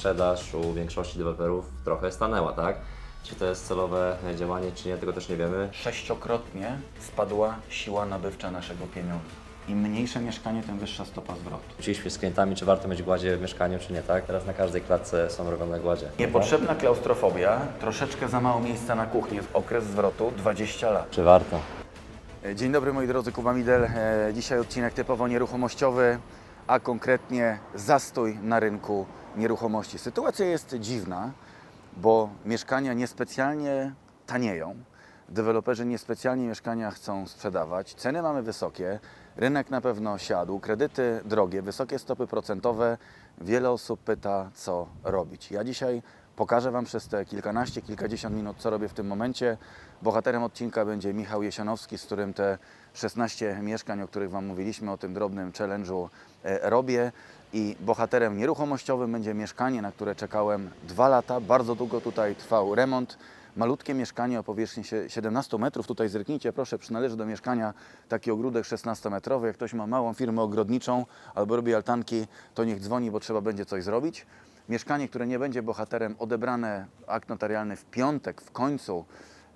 sprzedaż u większości deweloperów trochę stanęła, tak? Czy to jest celowe działanie, czy nie, tego też nie wiemy. Sześciokrotnie spadła siła nabywcza naszego pieniądza. Im mniejsze mieszkanie, tym wyższa stopa zwrotu. Kłóciliśmy z klientami, czy warto mieć gładzie w mieszkaniu, czy nie, tak? Teraz na każdej klatce są robione gładzie. Niepotrzebna klaustrofobia, troszeczkę za mało miejsca na kuchni, okres zwrotu 20 lat. Czy warto? Dzień dobry moi drodzy, Kuba Midel. E, Dzisiaj odcinek typowo nieruchomościowy, a konkretnie zastój na rynku nieruchomości. Sytuacja jest dziwna, bo mieszkania niespecjalnie tanieją. Deweloperzy niespecjalnie mieszkania chcą sprzedawać. Ceny mamy wysokie, rynek na pewno siadł, kredyty drogie, wysokie stopy procentowe. Wiele osób pyta, co robić. Ja dzisiaj Pokażę Wam przez te kilkanaście, kilkadziesiąt minut, co robię w tym momencie. Bohaterem odcinka będzie Michał Jesionowski, z którym te 16 mieszkań, o których Wam mówiliśmy, o tym drobnym challenge'u e, robię. I bohaterem nieruchomościowym będzie mieszkanie, na które czekałem dwa lata. Bardzo długo tutaj trwał remont. Malutkie mieszkanie o powierzchni sie- 17 metrów. Tutaj zerknijcie, proszę, przynależy do mieszkania taki ogródek 16-metrowy. Jak ktoś ma małą firmę ogrodniczą albo robi altanki, to niech dzwoni, bo trzeba będzie coś zrobić. Mieszkanie, które nie będzie bohaterem, odebrane akt notarialny w piątek, w końcu,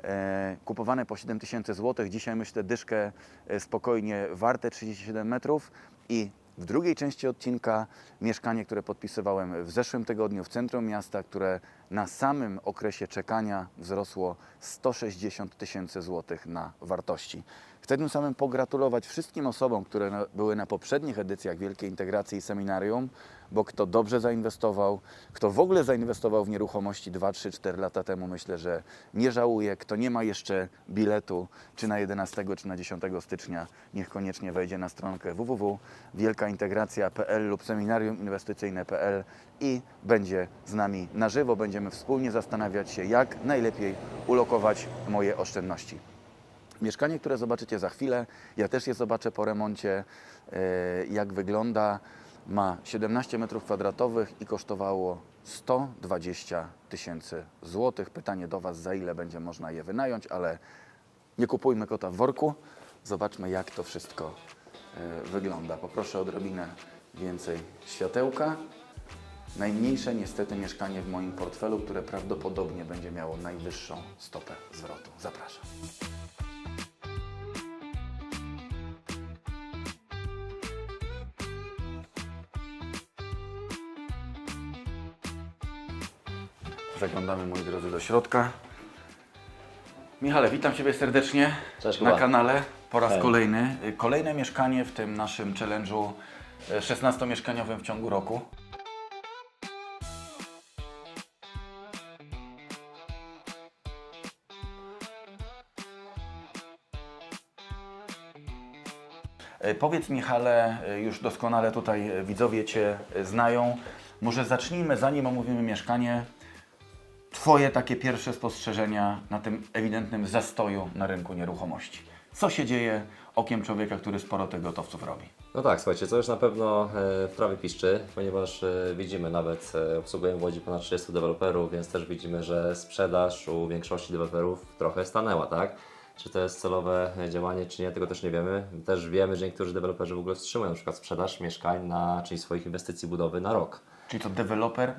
e, kupowane po 7 tysięcy złotych. Dzisiaj myślę dyszkę e, spokojnie warte 37 metrów i w drugiej części odcinka mieszkanie, które podpisywałem w zeszłym tygodniu w centrum miasta, które na samym okresie czekania wzrosło 160 tysięcy złotych na wartości. Chcę tym samym pogratulować wszystkim osobom, które były na poprzednich edycjach Wielkiej Integracji i Seminarium, bo kto dobrze zainwestował, kto w ogóle zainwestował w nieruchomości 2, 3, 4 lata temu, myślę, że nie żałuje. Kto nie ma jeszcze biletu, czy na 11, czy na 10 stycznia, niech koniecznie wejdzie na stronkę www.wielkaintegracja.pl lub seminariuminwestycyjne.pl i będzie z nami na żywo. Będziemy wspólnie zastanawiać się, jak najlepiej ulokować moje oszczędności. Mieszkanie, które zobaczycie za chwilę, ja też je zobaczę po remoncie, e, jak wygląda. Ma 17 metrów kwadratowych i kosztowało 120 tysięcy złotych. Pytanie do Was, za ile będzie można je wynająć, ale nie kupujmy kota w worku. Zobaczmy, jak to wszystko e, wygląda. Poproszę odrobinę więcej światełka. Najmniejsze niestety mieszkanie w moim portfelu, które prawdopodobnie będzie miało najwyższą stopę zwrotu. Zapraszam. Zaglądamy, moi drodzy, do środka. Michale, witam Ciebie serdecznie Cześć, na Kuba. kanale po raz Hej. kolejny. Y, Kolejne mieszkanie w tym naszym challenge'u y, 16-mieszkaniowym w ciągu roku. E, Powiedz Michale, już doskonale tutaj widzowie Cię znają. Może zacznijmy, zanim omówimy mieszkanie, Twoje takie pierwsze spostrzeżenia na tym ewidentnym zastoju na rynku nieruchomości. Co się dzieje okiem człowieka, który sporo tych gotowców robi? No tak, słuchajcie, co już na pewno e, w trawie piszczy, ponieważ e, widzimy nawet, e, obsługujemy w Łodzi ponad 30 deweloperów, więc też widzimy, że sprzedaż u większości deweloperów trochę stanęła, tak? Czy to jest celowe działanie, czy nie, tego też nie wiemy. Też wiemy, że niektórzy deweloperzy w ogóle wstrzymują na przykład sprzedaż mieszkań na, czyli swoich inwestycji budowy na rok. Czyli to deweloper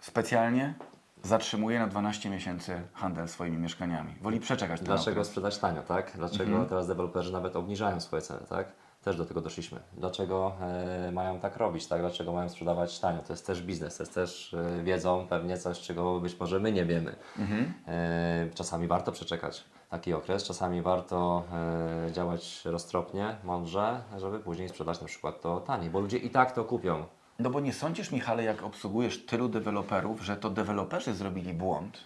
specjalnie zatrzymuje na 12 miesięcy handel swoimi mieszkaniami. Woli przeczekać Dlaczego sprzedać tanio, tak? Dlaczego teraz deweloperzy nawet obniżają swoje ceny, tak? Też do tego doszliśmy. Dlaczego e, mają tak robić, tak? Dlaczego mają sprzedawać tanio? To jest też biznes, to jest też e, wiedzą pewnie coś, czego być może my nie wiemy. E, czasami warto przeczekać taki okres, czasami warto e, działać roztropnie, mądrze, żeby później sprzedać na przykład to taniej, bo ludzie i tak to kupią. No bo nie sądzisz, Michale, jak obsługujesz tylu deweloperów, że to deweloperzy zrobili błąd,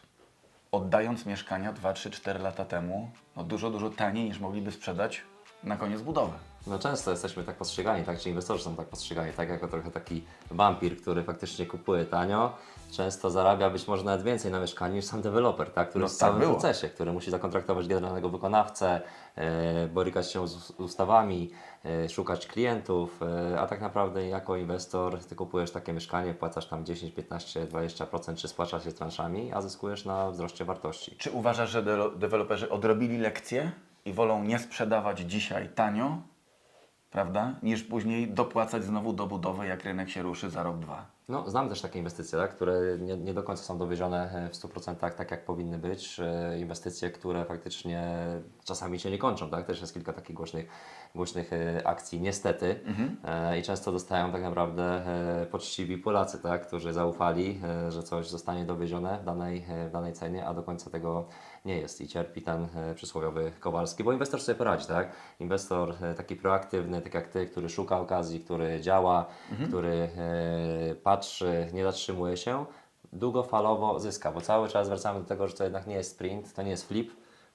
oddając mieszkania 2, 3, 4 lata temu no dużo, dużo taniej niż mogliby sprzedać na koniec budowy. No często jesteśmy tak postrzegani, tak, czy inwestorzy są tak postrzegani, tak jako trochę taki wampir, który faktycznie kupuje tanio, często zarabia być może nawet więcej na mieszkaniu niż sam deweloper, tak, który No jest w tak całym było. procesie, który musi zakontraktować generalnego wykonawcę, e, borykać się z ustawami, e, szukać klientów, e, a tak naprawdę jako inwestor ty kupujesz takie mieszkanie, płacasz tam 10, 15, 20% czy spłacasz się transzami, a zyskujesz na wzroście wartości. Czy uważasz, że de deweloperzy odrobili lekcję i wolą nie sprzedawać dzisiaj tanio, prawda, niż później dopłacać znowu do budowy, jak rynek się ruszy za rok, dwa? No, znam też takie inwestycje, tak, które nie, nie do końca są dowiezione e, w 100% tak, jak powinny być. E, Inwestycje, które faktycznie czasami się nie kończą. Tak? Też jest kilka takich głośnych, głośnych e, akcji, niestety. E, I często dostają tak naprawdę e, poczciwi Polacy, tak, którzy zaufali, że coś zostanie dowiezione w danej, w danej cenie, a do końca tego nie jest. I cierpi ten przysłowiowy Kowalski, bo inwestor sobie poradzi. Tak? Inwestor taki proaktywny, tak jak Ty, który szuka okazji, który działa, który e, patrzy, nie zatrzymuje się, długofalowo zyska, bo cały czas wracamy do tego, że to jednak nie jest sprint, to nie jest flip,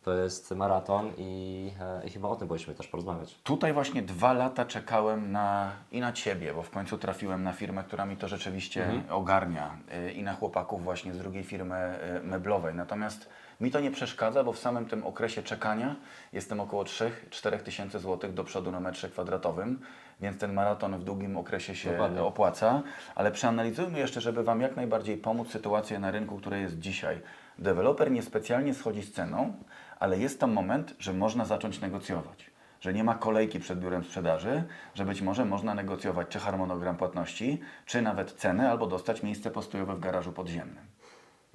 to jest maraton i, e, i chyba o tym powinniśmy też porozmawiać. Tutaj właśnie dwa lata czekałem na, i na Ciebie, bo w końcu trafiłem na firmę, która mi to rzeczywiście ogarnia y, i na chłopaków właśnie z drugiej firmy y, meblowej. Natomiast mi to nie przeszkadza, bo w samym tym okresie czekania jestem około 3-4 tysięcy złotych do przodu na metrze kwadratowym, więc ten maraton w długim okresie się Dokładnie. opłaca. Ale przeanalizujmy jeszcze, żeby Wam jak najbardziej pomóc sytuację na rynku, która jest dzisiaj. Deweloper niespecjalnie schodzi z ceną, ale jest tam moment, że można zacząć negocjować. Że nie ma kolejki przed biurem sprzedaży, że być może można negocjować czy harmonogram płatności, czy nawet cenę, albo dostać miejsce postojowe w garażu podziemnym.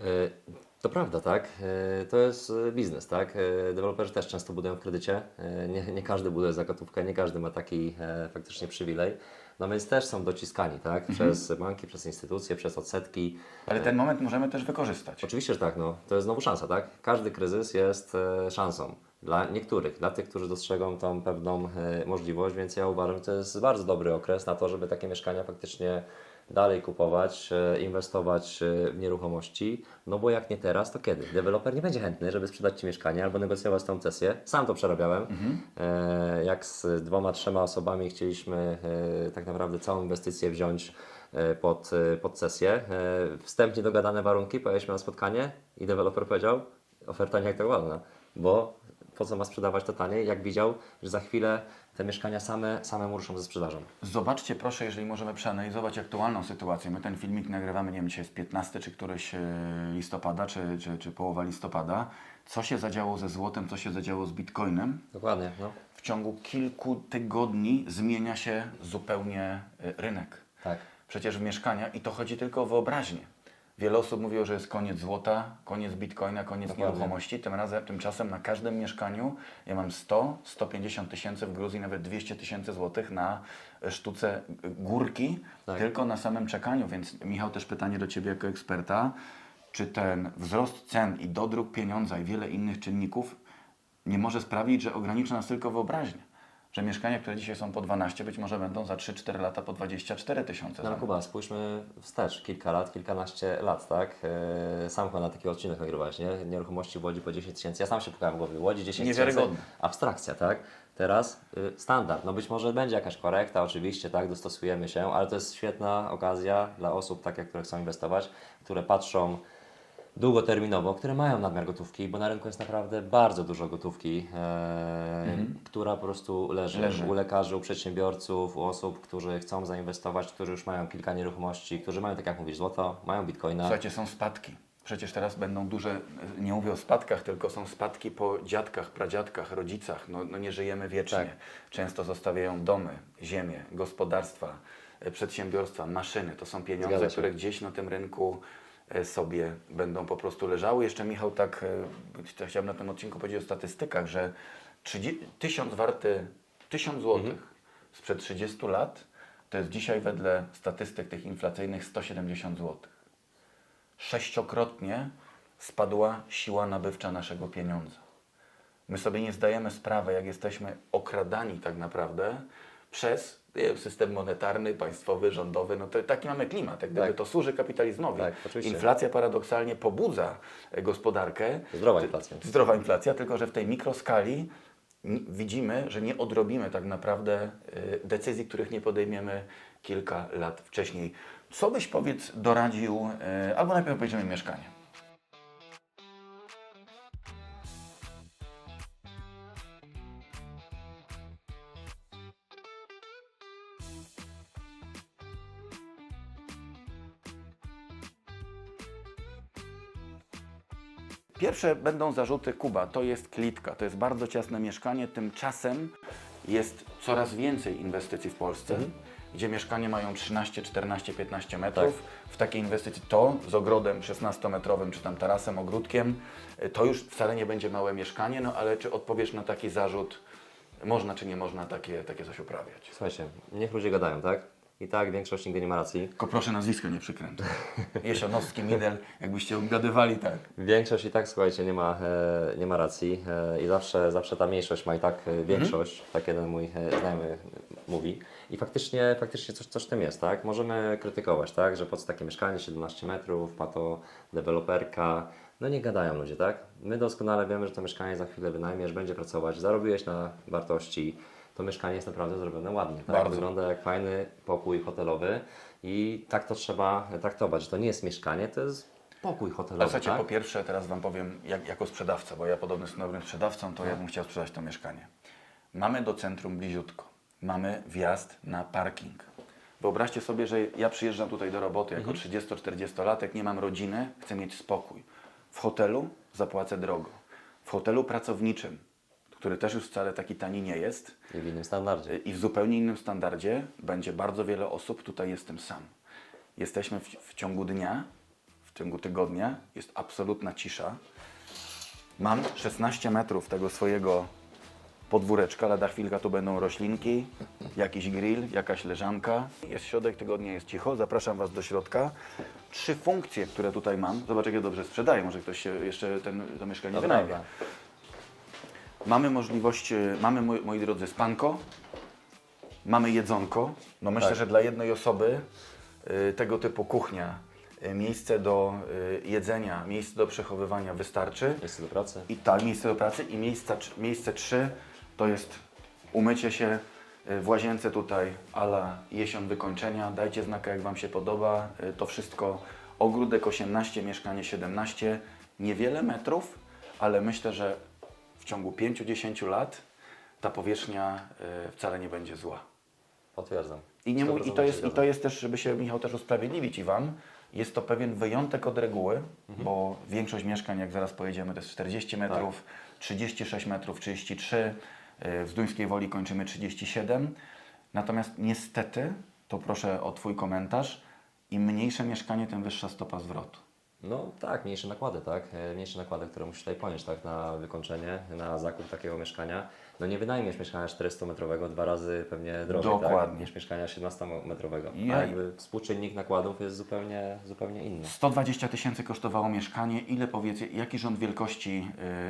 E, To prawda, tak. E, To jest e, biznes, tak. Deweloperzy też często budują w kredycie. Nie, nie każdy buduje za gotówkę, nie każdy ma taki faktycznie przywilej. No więc też są dociskani, tak, przez banki, przez instytucje, przez odsetki. Ale ten moment możemy też wykorzystać. Oczywiście, że tak, no. to jest znowu szansa, tak? Każdy kryzys jest e, szansą dla niektórych, dla tych, którzy dostrzegą tą pewną e, możliwość, więc ja uważam, że to jest bardzo dobry okres na to, żeby takie mieszkania faktycznie dalej kupować, e, inwestować e, w nieruchomości, no bo jak nie teraz, to kiedy? Deweloper nie będzie chętny, żeby sprzedać Ci mieszkanie albo negocjować tą cesję. Sam to przerabiałem. E, jak z dwoma, trzema osobami chcieliśmy tak naprawdę całą inwestycję wziąć pod, pod sesję. Wstępnie dogadane warunki, pojechaliśmy na spotkanie i deweloper powiedział, oferta nieaktualna, bo po co ma sprzedawać to taniej, jak widział, że za chwilę te mieszkania same, same mu ruszą ze sprzedażą. Zobaczcie proszę, jeżeli możemy przeanalizować aktualną sytuację. My ten filmik nagrywamy, nie wiem, dzisiaj jest 15 czy któryś e, listopada, czy, czy, czy połowa listopada. Co się zadziało ze złotem, co się zadziało z bitcoinem? Dokładnie, no. W ciągu kilku tygodni zmienia się zupełnie e, rynek. Tak. Przecież w mieszkania i to chodzi tylko o wyobraźnię. Wiele osób mówiło, że jest koniec złota, koniec bitcoina, koniec Dokładnie. nieruchomości. Tym razem, tymczasem na każdym mieszkaniu ja mam 100, 150 tysięcy, w Gruzji nawet 200 tysięcy złotych na sztuce górki, Tak. tylko na samym czekaniu. Więc Michał, też pytanie do Ciebie jako eksperta. Czy ten wzrost cen i dodruk pieniądza i wiele innych czynników nie może sprawić, że ogranicza nas tylko wyobraźnia? Że mieszkania, które dzisiaj są po 12, być może będą za 3-4 lata po 24 tysiące. No Kuba, spójrzmy wstecz, kilka lat, kilkanaście lat, tak? E, Sam chyba na taki odcinek nagrywałeś, nie? Nieruchomości w Łodzi po 10 tysięcy. Ja sam się pukałem w głowie. Łodzi 10 tysięcy. Niewiarygodne. Abstrakcja, tak? Teraz y, standard. No być może będzie jakaś korekta, oczywiście, tak? Dostosujemy się, ale to jest świetna okazja dla osób, takie, które chcą inwestować, które patrzą długoterminowo, które mają nadmiar gotówki, bo na rynku jest naprawdę bardzo dużo gotówki, e, która po prostu leży, Leży. u lekarzy, u przedsiębiorców, u osób, którzy chcą zainwestować, którzy już mają kilka nieruchomości, którzy mają, tak jak mówisz, złoto, mają bitcoina. Słuchajcie, są spadki. Przecież teraz będą duże, nie mówię o spadkach, tylko są spadki po dziadkach, pradziadkach, rodzicach. No, no nie żyjemy wiecznie. Tak. Często zostawiają domy, ziemię, gospodarstwa, e, przedsiębiorstwa, maszyny. To są pieniądze, które gdzieś na tym rynku sobie będą po prostu leżały. Jeszcze Michał tak, e, chciałem na tym odcinku powiedzieć o statystykach, że 30, tysiąc warty, tysiąc złotych Mhm. sprzed 30 lat to jest dzisiaj wedle statystyk tych inflacyjnych 170 złotych sześciokrotnie spadła siła nabywcza naszego pieniądza. My sobie nie zdajemy sprawy, jak jesteśmy okradani tak naprawdę przez system monetarny, państwowy, rządowy. No to taki mamy klimat, jak gdyby Tak. to służy kapitalizmowi. Tak. Inflacja paradoksalnie pobudza e, gospodarkę. Zdrowa inflacja. Zdrowa inflacja, tylko że w tej mikroskali widzimy, że nie odrobimy tak naprawdę y, decyzji, których nie podejmiemy kilka lat wcześniej. Co byś powiedz doradził, albo najpierw powiedziemy mieszkanie. Pierwsze będą zarzuty Kuba, to jest klitka, to jest bardzo ciasne mieszkanie, tymczasem jest coraz więcej inwestycji w Polsce. gdzie mieszkanie mają 13, 14, 15 metrów. W takiej inwestycji to z ogrodem 16-metrowym, czy tam tarasem, ogródkiem, y, to już wcale nie będzie małe mieszkanie, no ale czy odpowiesz na taki zarzut, można czy nie można takie, takie coś uprawiać? Słuchajcie, niech ludzie gadają, tak? I tak większość nigdy nie ma racji. Tylko proszę nazwisko nie przykręcać. Jesionowski, Midel, jakbyście obgadywali tak. Większość i tak, słuchajcie, nie ma, e, nie ma racji e, i zawsze, zawsze ta mniejszość ma i tak e, większość, tak jeden mój e, znajomy mówi. I faktycznie, faktycznie coś, coś w tym jest, tak? Możemy krytykować, tak? Że po co takie mieszkanie, 17 metrów, ma to deweloperka. No nie gadają ludzie, tak? My doskonale wiemy, że to mieszkanie za chwilę wynajmiesz, będzie pracować, zarobiłeś na wartości. To mieszkanie jest naprawdę zrobione ładnie, tak? Bardzo. Wygląda jak fajny pokój hotelowy i tak to trzeba traktować, że to nie jest mieszkanie, to jest pokój hotelowy, słuchajcie, tak? po pierwsze teraz Wam powiem, jak, jako sprzedawca, bo ja podobny jestem dobrym sprzedawcą, to ja bym chciał sprzedać to mieszkanie. Mamy do centrum bliziutko. Mamy wjazd na parking. Wyobraźcie sobie, że ja przyjeżdżam tutaj do roboty jako 30-40-latek, nie mam rodziny, chcę mieć spokój. W hotelu zapłacę drogo. W hotelu pracowniczym, który też już wcale taki tani nie jest, I w innym standardzie. i w zupełnie innym standardzie będzie bardzo wiele osób. Tutaj jestem sam. Jesteśmy w, w ciągu dnia, w ciągu tygodnia jest absolutna cisza. Mam 16 metrów tego swojego podwóreczka, lada chwilka tu będą roślinki, jakiś grill, jakaś leżanka. Jest środek tygodnia, jest cicho, zapraszam Was do środka. Trzy funkcje, które tutaj mam. Zobacz, jak ja dobrze sprzedaję, może ktoś się jeszcze ten, to mieszkanie wynajmie. Mamy możliwość, e, mamy moi, drodzy spanko, mamy jedzonko. No myślę, Tak. że dla jednej osoby e, tego typu kuchnia, e, miejsce do jedzenia, miejsce do przechowywania wystarczy. Miejsce do pracy. I tak, miejsce do pracy. I miejsca, miejsce trzy to jest umycie się w łazience tutaj ala jesień wykończenia. Dajcie znaka jak Wam się podoba. To wszystko ogródek 18, mieszkanie 17. Niewiele metrów, ale myślę, że w ciągu 5-10 lat ta powierzchnia e, wcale nie będzie zła. Potwierdzam. I, nie mój, i, to 100% jest, I to jest też, żeby się Michał też usprawiedliwić i Wam, jest to pewien wyjątek od reguły, bo większość mieszkań, jak zaraz pojedziemy, to jest 40 metrów, 36 metrów, 33, y, w Zduńskiej Woli kończymy 37. Natomiast niestety, to proszę o Twój komentarz, im mniejsze mieszkanie, tym wyższa stopa zwrotu. No tak, mniejsze nakłady, tak? E, Mniejsze nakłady, które musisz tutaj ponieść, tak? Na wykończenie, na zakup takiego mieszkania. No nie wynajmiesz mieszkania 400-metrowego dwa razy pewnie drożej, Dokładnie. tak? Niż mieszkania 17-metrowego. Ja- A jakby współczynnik nakładów jest zupełnie, zupełnie inny. 120 tysięcy kosztowało mieszkanie. Ile powiecie, jaki rząd wielkości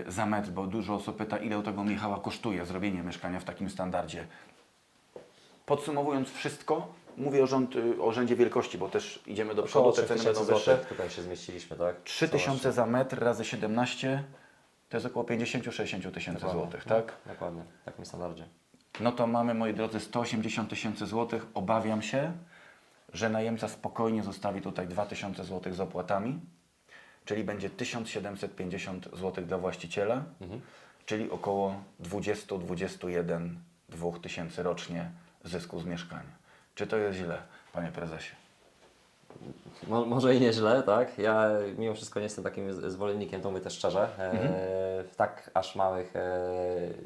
y, za metr, bo dużo osób pyta, ile u tego Michała kosztuje zrobienie mieszkania w takim standardzie. Podsumowując wszystko, mówię o, rząd, o rzędzie wielkości, bo też idziemy do przodu, te ceny będą wyższe. tutaj się zmieściliśmy, tak? 3000 za metr razy 17 to jest około 50-60 tysięcy złotych, tak? Dokładnie, w takim standardzie. No to mamy, moi drodzy, 180 tysięcy złotych. Obawiam się, że najemca spokojnie zostawi tutaj 2000 złotych z opłatami, czyli będzie 1750 złotych dla właściciela, czyli około 20-21 2 tysięcy rocznie zysku z mieszkania. Czy to jest źle, panie prezesie? Mo, może i nieźle, tak? Ja mimo wszystko nie jestem takim zwolennikiem, to mówię też szczerze, e, w tak aż małych e,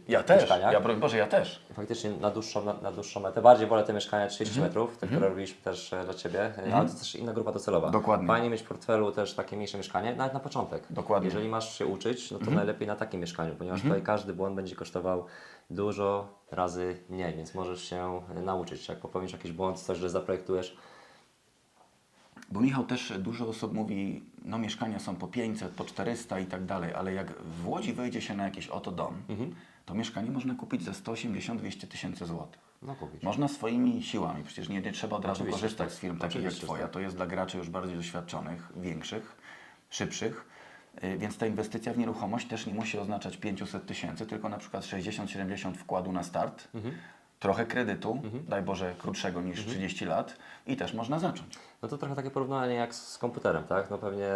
Ja też, mieszkaniach. ja broń Boże, ja też. Faktycznie na dłuższą, na, na dłuższą metę. Bardziej wolę te mieszkania 30 Mhm. metrów, te, które robiliśmy też e, dla Ciebie, e, ale to też inna grupa docelowa. Dokładnie. Fajnie mieć w portfelu też takie mniejsze mieszkanie, nawet na początek. Dokładnie. Mhm. Jeżeli masz się uczyć, no to najlepiej na takim mieszkaniu, ponieważ tutaj każdy błąd będzie kosztował dużo razy mniej, więc możesz się nauczyć. Jak popełnisz jakiś błąd, coś, że zaprojektujesz, Bo Michał też dużo osób mówi, no mieszkania są po 500, po 400 i tak dalej, ale jak w Łodzi wejdzie się na jakiś oto dom, to mieszkanie można kupić za 180-200 tysięcy złotych. no. Można swoimi siłami, przecież nie, nie trzeba od razu Oczywiście, korzystać z firm takich jak Twoja. tak. To jest dla graczy już bardziej doświadczonych, większych, szybszych. Y, Więc ta inwestycja w nieruchomość też nie musi oznaczać 500 tysięcy, tylko na przykład 60-70 wkładu na start, Mhm. trochę kredytu, daj Boże krótszego niż 30 lat i też można zacząć. No to trochę takie porównanie jak z komputerem, tak? No pewnie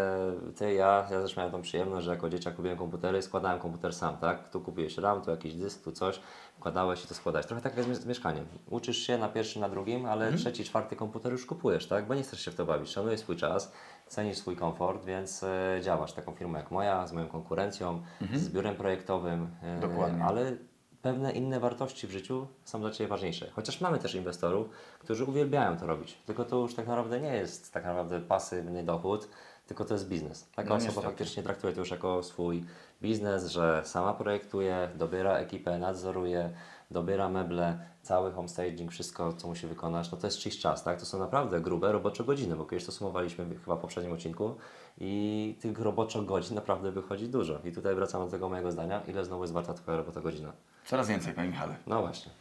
ty, ja, ja też miałem tą przyjemność, że jako dzieciak kupiłem komputery i składałem komputer sam, tak? Tu kupiłeś RAM, tu jakiś dysk, tu coś, wkładałeś i to składałeś. Trochę tak jak z, mieszkaniem. Uczysz się na pierwszym, na drugim, ale trzeci, czwarty komputer już kupujesz, tak? Bo nie chcesz się w to bawić, szanujesz swój czas, cenisz swój komfort, więc e, działasz. Taką firmą jak moja, z moją konkurencją, z biurem projektowym, e, Dokładnie. ale pewne inne wartości w życiu są dla Ciebie ważniejsze. Chociaż mamy też inwestorów, którzy uwielbiają to robić. Tylko to już tak naprawdę nie jest tak naprawdę pasywny dochód, tylko to jest biznes. Taka No osoba faktycznie traktuje to już jako swój biznes, że sama projektuje, dobiera ekipę, nadzoruje, dobiera meble, cały homestaging, wszystko, co musi wykonać, no to jest czyjś czas, tak? To są naprawdę grube robocze godziny, bo kiedyś to sumowaliśmy chyba w poprzednim odcinku i tych roboczo godzin naprawdę wychodzi dużo. I tutaj wracam do tego mojego zdania, ile znowu jest warta Twoja robota godzina. Coraz więcej, Panie Michale. No właśnie.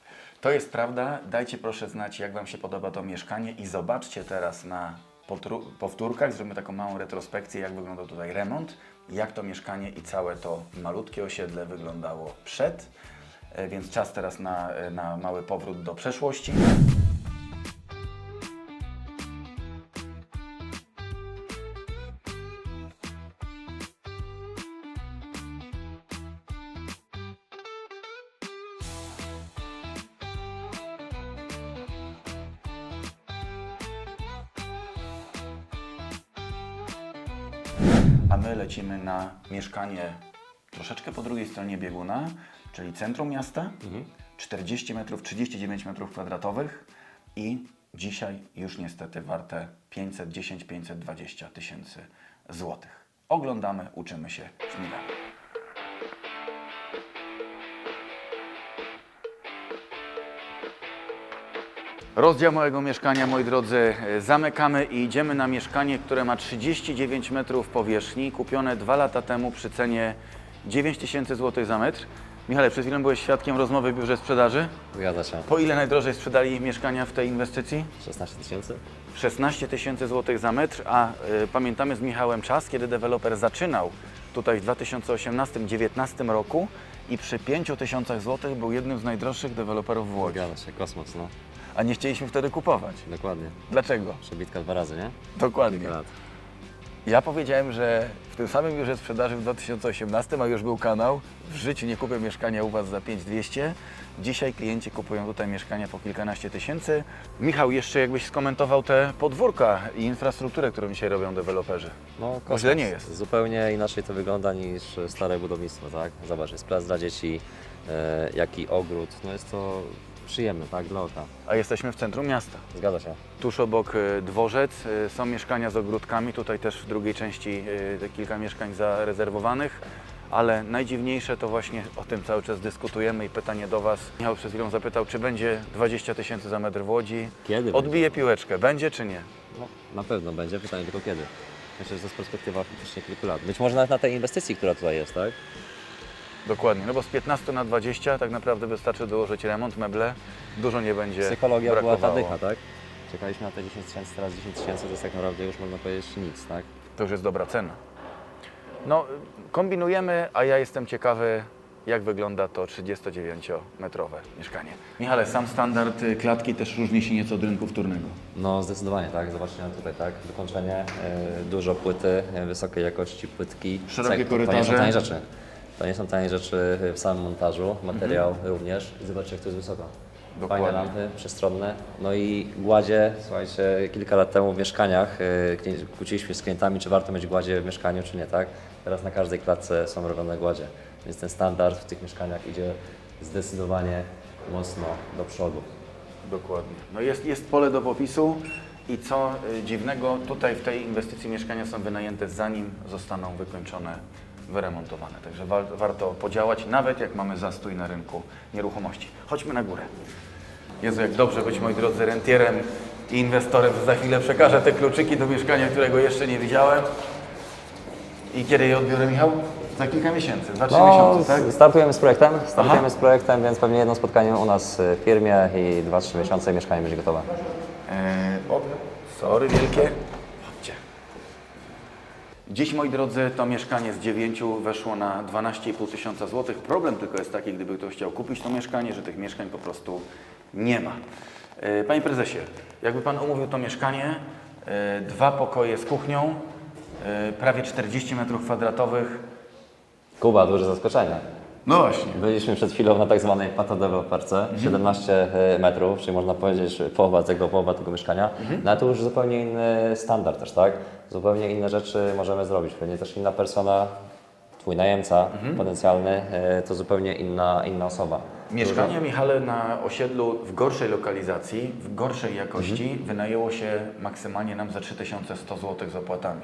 To jest prawda. Dajcie proszę znać, jak Wam się podoba to mieszkanie i zobaczcie teraz na powtórkach, zrobimy taką małą retrospekcję, jak wyglądał tutaj remont, jak to mieszkanie i całe to malutkie osiedle wyglądało przed. E, Więc czas teraz na, e, na mały powrót do przeszłości. A my lecimy na mieszkanie troszeczkę po drugiej stronie bieguna, czyli centrum miasta. 40 metrów, 39 metrów kwadratowych i dzisiaj już niestety warte 510-520 tysięcy złotych. Oglądamy, uczymy się, śmigamy. Rozdział małego mieszkania, moi drodzy, e, zamykamy i idziemy na mieszkanie, które ma 39 metrów powierzchni, kupione dwa lata temu przy cenie 9 tysięcy złotych za metr. Michale, przed chwilą byłeś świadkiem rozmowy w biurze sprzedaży. Zgadza się. Po ile najdrożej sprzedali mieszkania w tej inwestycji? 16 tysięcy? 16 tysięcy złotych za metr, a y, pamiętamy z Michałem czas, kiedy deweloper zaczynał tutaj w 2018-2019 roku i przy 5 tysiącach złotych był jednym z najdroższych deweloperów w Łodzi. Zgadza się, kosmos, no. A nie chcieliśmy wtedy kupować. Dokładnie. Dlaczego? Przebitka dwa razy, nie? Dokładnie. Kilka lat. Ja powiedziałem, że w tym samym biurze sprzedaży w 2018, a już był kanał, w życiu nie kupię mieszkania u Was za 5200. Dzisiaj klienci kupują tutaj mieszkania po kilkanaście tysięcy. Michał, jeszcze jakbyś skomentował te podwórka i infrastrukturę, którą dzisiaj robią deweloperzy. No, kosmos. źle nie jest. Zupełnie inaczej to wygląda niż stare budownictwo, tak? Zobacz, jest plac dla dzieci, e, jak i ogród. No jest to przyjemne, tak, dla oka. A jesteśmy w centrum miasta. Zgadza się. Tuż obok y, dworzec y, są mieszkania z ogródkami. Tutaj też w drugiej części y, te kilka mieszkań zarezerwowanych. Ale najdziwniejsze to właśnie o tym cały czas dyskutujemy i pytanie do Was. Michał przed chwilą zapytał, czy będzie 20 tysięcy za metr w Łodzi. Kiedy Odbije piłeczkę, będzie czy nie? No, na pewno będzie, pytanie tylko kiedy. Myślę, że to jest perspektywa faktycznie kilku lat. Być może nawet na tej inwestycji, która tutaj jest, tak? Dokładnie, no bo z 15 na 20 tak naprawdę wystarczy dołożyć remont, meble, dużo nie będzie Psychologia była ta brakowało. dycha, tak? Czekaliśmy na te 10 tysięcy, teraz 10 tysięcy to jest tak naprawdę już można powiedzieć nic, tak? To już jest dobra cena. No, kombinujemy, a ja jestem ciekawy, jak wygląda to 39-metrowe mieszkanie. Michale, sam standard y, klatki też różni się nieco od rynku wtórnego. No zdecydowanie, tak. Zobaczcie tutaj, tak. Wykończenie, y, dużo płyty, y, wysokiej jakości płytki. Szerokie To nie korytarze. tanie rzeczy. To nie są tanie rzeczy w samym montażu, materiał również. Zobaczcie, jak to jest wysoko. Mhm. Dokładnie. Fajne lampy, przestronne. No i gładzie, słuchajcie, kilka lat temu w mieszkaniach y, klien- kłóciliśmy się z klientami, czy warto mieć gładzie w mieszkaniu, czy nie, tak? Teraz na każdej klatce są robione gładzie. Więc ten standard w tych mieszkaniach idzie zdecydowanie mocno do przodu. Dokładnie. No jest, jest pole do popisu i co y, dziwnego, tutaj w tej inwestycji mieszkania są wynajęte zanim zostaną wykończone, wyremontowane. Także wa warto podziałać, nawet jak mamy zastój na rynku nieruchomości. Chodźmy na górę. Jezu, jak dobrze być, moi drodzy, rentierem i inwestorem, że za chwilę przekażę te kluczyki do mieszkania, którego jeszcze nie widziałem. I kiedy je odbiorę, Michał? Za kilka miesięcy, dwa, trzy miesiące, tak? Startujemy z projektem, startujemy Aha. z projektem, więc pewnie jedno spotkanie u nas w firmie i 2-3 miesiące i mieszkanie będzie gotowe. Eee, sorry wielkie. Dziś, moi drodzy, to mieszkanie z 9 weszło na 12,5 tysiąca złotych. Problem tylko jest taki, gdyby ktoś chciał kupić to mieszkanie, że tych mieszkań po prostu nie ma. Eee, Panie prezesie, jakby Pan omówił to mieszkanie, e, dwa pokoje z kuchnią, e, prawie 40 metrów kwadratowych. Kuba, duże zaskoczenie. No właśnie. Byliśmy przed chwilą na tak zwanej patodeweloperce, 17 metrów, czyli można powiedzieć połowa tego, połowa tego mieszkania. No ale to już zupełnie inny standard też, tak? Zupełnie inne rzeczy możemy zrobić. Pewnie też inna persona, twój najemca potencjalny, e, to zupełnie inna, inna osoba. Mieszkanie Michale na osiedlu w gorszej lokalizacji, w gorszej jakości wynajęło się maksymalnie nam za 3100 zł z opłatami.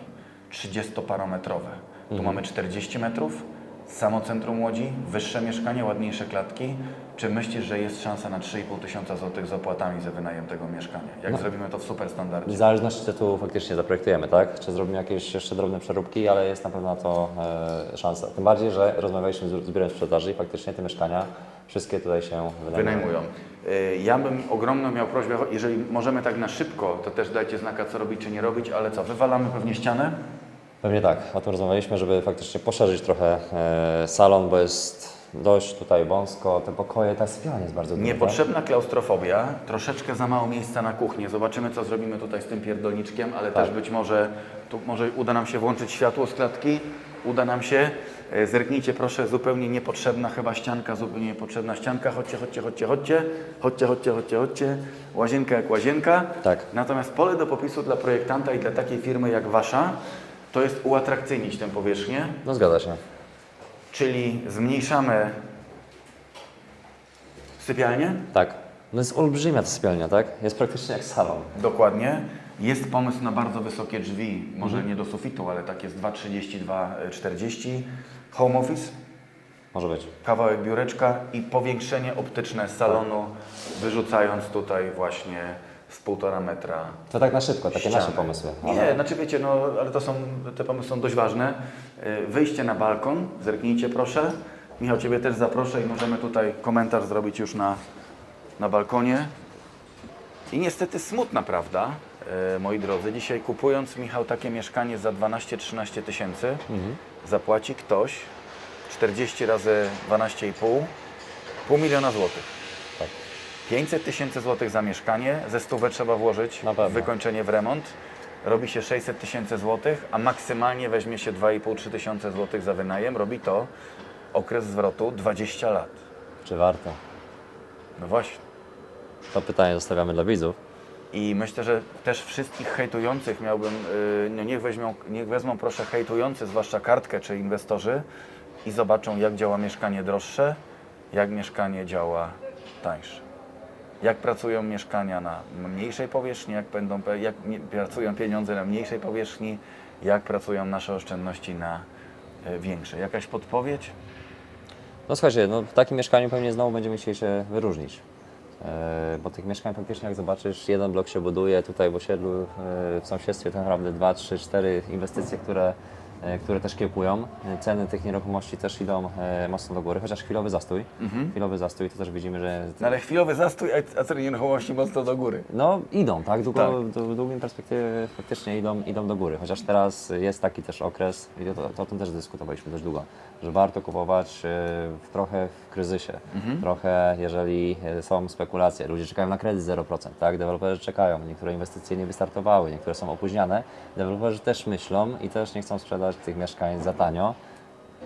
30-parometrowe. Tu mamy 40 metrów, samo centrum Łodzi, wyższe mieszkanie, ładniejsze klatki. Czy myślisz, że jest szansa na 3,5 tysiąca złotych z opłatami za wynajem tego mieszkania? Jak zrobimy to w super standardzie? W zależności co tu faktycznie zaprojektujemy, tak? Czy zrobimy jakieś jeszcze drobne przeróbki, ale jest na pewno na to e, szansa. Tym bardziej, że rozmawialiśmy z, z biurem sprzedaży i faktycznie te mieszkania wszystkie tutaj się wynajmują. Wynajmują. Y, Ja bym ogromną miał prośbę, jeżeli możemy tak na szybko, to też dajcie znaka, co robić, czy nie robić, ale co, wywalamy pewnie ścianę? Pewnie tak. O tym rozmawialiśmy, żeby faktycznie poszerzyć trochę e, salon, bo jest dość tutaj wąsko, te pokoje, ta sypialnia jest bardzo duża. Niepotrzebna klaustrofobia, troszeczkę za mało miejsca na kuchnię. Zobaczymy, co zrobimy tutaj z tym pierdolniczkiem, ale Tak. też być może, tu może uda nam się włączyć światło z klatki, uda nam się. E, Zerknijcie proszę, zupełnie niepotrzebna chyba ścianka, zupełnie niepotrzebna ścianka. Chodźcie, chodźcie, chodźcie, chodźcie, chodźcie, chodźcie, chodźcie, chodźcie. Łazienka jak łazienka. Tak. Natomiast pole do popisu dla projektanta i dla takiej firmy jak Wasza, to jest uatrakcyjnić tę powierzchnię, No zgadza się. czyli zmniejszamy sypialnię, Tak. No jest olbrzymia ta sypialnia, tak? Jest praktycznie jak salon. Dokładnie. Jest pomysł na bardzo wysokie drzwi, może nie do sufitu, ale tak jest 2,30, 2,40. Home office, Może być. kawałek biureczka i powiększenie optyczne salonu, wyrzucając tutaj właśnie z półtora metra To tak na szybko, takie nasze ściany. pomysły. Nie, znaczy wiecie, no ale to są, te pomysły są dość ważne. Y, Wyjście na balkon, zerknijcie proszę. Michał, Ciebie też zaproszę i możemy tutaj komentarz zrobić już na, na balkonie. I niestety smutna prawda, y, moi drodzy. Dzisiaj kupując, Michał, takie mieszkanie za 12-13 tysięcy, zapłaci ktoś 40 razy 12,5, pół miliona złotych. Tak. 500 tysięcy złotych za mieszkanie, ze stówę trzeba włożyć w wykończenie w remont. Robi się 600 tysięcy złotych, a maksymalnie weźmie się 2,5-3 tysiące złotych za wynajem. Robi to okres zwrotu 20 lat. Czy warto? No właśnie. To pytanie zostawiamy dla widzów. I myślę, że też wszystkich hejtujących miałbym, yy, no niech, weźmią, niech wezmą proszę hejtujący, zwłaszcza kartkę czy inwestorzy i zobaczą jak działa mieszkanie droższe, jak mieszkanie działa tańsze. Jak pracują mieszkania na mniejszej powierzchni, jak, będą, jak pracują pieniądze na mniejszej powierzchni, jak pracują nasze oszczędności na y, większej. Jakaś podpowiedź? No słuchajcie, no w takim mieszkaniu pewnie znowu będziemy chcieli się wyróżnić. E, bo tych mieszkań faktycznie jak zobaczysz, jeden blok się buduje, tutaj w osiedlu, e, w sąsiedztwie tak naprawdę dwa, trzy, cztery inwestycje, które, e, które też kiełkują. E, Ceny tych nieruchomości też idą e, mocno do góry, chociaż chwilowy zastój. Chwilowy zastój, to też widzimy, że No ale chwilowy zastój, a- ceny nieruchomości mocno do góry. no idą, tak? Długo, Tak. W długim perspektywie faktycznie idą, idą do góry. Chociaż teraz jest taki też okres, i to, to o tym też dyskutowaliśmy dość długo, że warto kupować e, w, trochę w kryzysie. Trochę, jeżeli e, są spekulacje. Ludzie czekają na kredyt 0%, tak? Deweloperzy czekają. Niektóre inwestycje nie wystartowały, niektóre są opóźniane. Deweloperzy też myślą i też nie chcą sprzedać tych mieszkań za tanio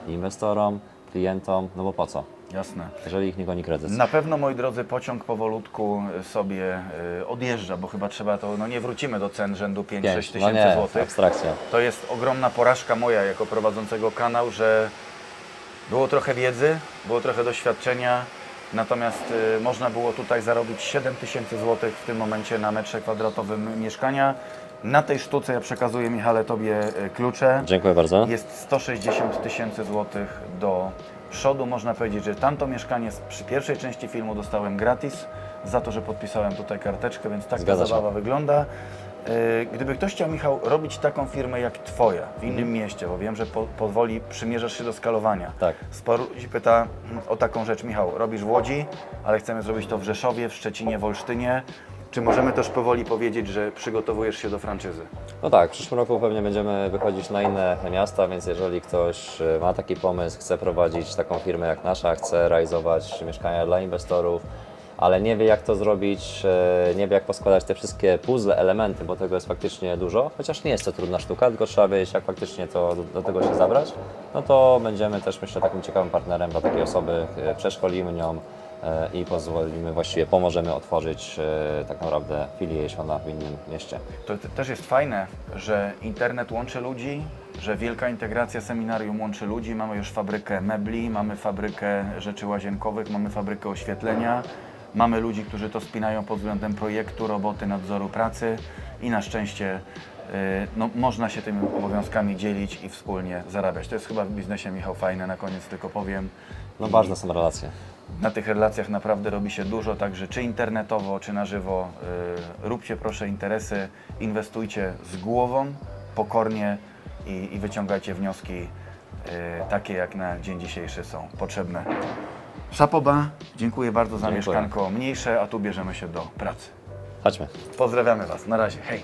inwestorom, klientom, no bo po co? Jasne. Jeżeli ich nie goni kredyt. Na pewno, moi drodzy, pociąg powolutku sobie y, odjeżdża, bo chyba trzeba to, no nie wrócimy do cen rzędu 5-6 Pięć. tysięcy no nie, złotych. abstrakcja. To jest ogromna porażka moja jako prowadzącego kanał, że było trochę wiedzy, było trochę doświadczenia, natomiast y, można było tutaj zarobić 7 tysięcy złotych w tym momencie na metrze kwadratowym mieszkania. Na tej sztuce ja przekazuję Michale Tobie y, klucze. Dziękuję bardzo. Jest 160 tysięcy złotych do przodu. Można powiedzieć, że tamto mieszkanie przy pierwszej części filmu dostałem gratis za to, że podpisałem tutaj karteczkę, więc tak Zgadza ta się. zabawa wygląda. Yy, Gdyby ktoś chciał, Michał, robić taką firmę jak Twoja w innym Mhm. mieście, bo wiem, że po, powoli przymierzasz się do skalowania. Tak. Sporo ludzi pyta mm, o taką rzecz, Michał, robisz w Łodzi, ale chcemy zrobić to w Rzeszowie, w Szczecinie, w Olsztynie. Czy możemy też powoli powiedzieć, że przygotowujesz się do franczyzy? No tak, w przyszłym roku pewnie będziemy wychodzić na inne miasta, więc jeżeli ktoś e, ma taki pomysł, chce prowadzić taką firmę jak nasza, chce realizować mieszkania dla inwestorów, ale nie wie jak to zrobić, e, nie wie jak poskładać te wszystkie puzzle, elementy, bo tego jest faktycznie dużo, chociaż nie jest to trudna sztuka, tylko trzeba wiedzieć jak faktycznie to, do, tego się zabrać, no to będziemy też myślę takim ciekawym partnerem dla takiej osoby, e, przeszkolimy nią e, i pozwolimy, właściwie pomożemy otworzyć tak naprawdę filię, jeśli ona w innym mieście. To te- też jest fajne, że internet łączy ludzi, że wielka integracja seminarium łączy ludzi. Mamy już fabrykę mebli, mamy fabrykę rzeczy łazienkowych, mamy fabrykę oświetlenia, mamy ludzi, którzy to spinają pod względem projektu, roboty, nadzoru pracy i na szczęście y, no, można się tymi obowiązkami dzielić i wspólnie zarabiać. To jest chyba w biznesie, Michał, fajne. Na koniec tylko powiem. No ważne są relacje. Na tych relacjach naprawdę robi się dużo, także czy internetowo, czy na żywo. y, róbcie proszę interesy, inwestujcie z głową, pokornie i, i wyciągajcie wnioski y, takie, jak na dzień dzisiejszy są potrzebne. Szapoba, dziękuję bardzo za Dziękuję. mieszkanko mniejsze, a tu bierzemy się do pracy. Chodźmy. Pozdrawiamy Was, na razie, hej!